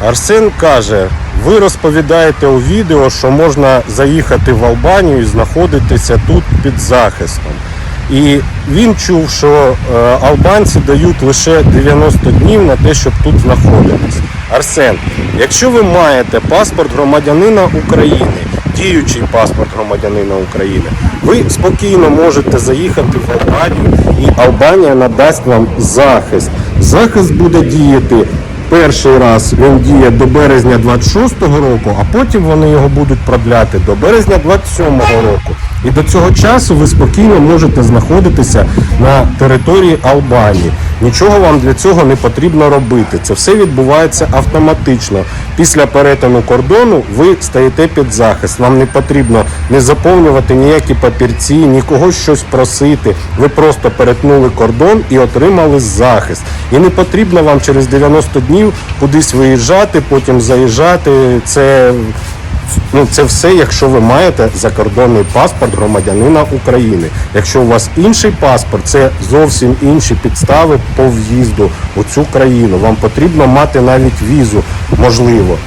Арсен каже: ви розповідаєте у відео, що можна заїхати в Албанію і знаходитися тут під захистом. І він чув, що е, албанці дають лише 90 днів на те, щоб тут знаходитись. Арсен, якщо ви маєте паспорт громадянина України, діючий паспорт громадянина України, ви спокійно можете заїхати в Албанію, і Албанія надасть вам захист. Захист буде діяти Перший раз він діє до березня 26-го року, а потім вони його будуть продляти до березня 27-го року. І до цього часу ви спокійно можете знаходитися на території Албанії. Нічого вам для цього не потрібно робити. Це все відбувається автоматично. Після перетину кордону ви стаєте під захист. Вам не потрібно не заповнювати ніякі папірці, нікого щось просити. Ви просто перетнули кордон і отримали захист. І не потрібно вам через 90 днів кудись виїжджати, потім заїжджати. Це Ну, це все, якщо ви маєте закордонний паспорт громадянина України. Якщо у вас інший паспорт, це зовсім інші підстави по в'їзду у цю країну. Вам потрібно мати навіть візу, можливо.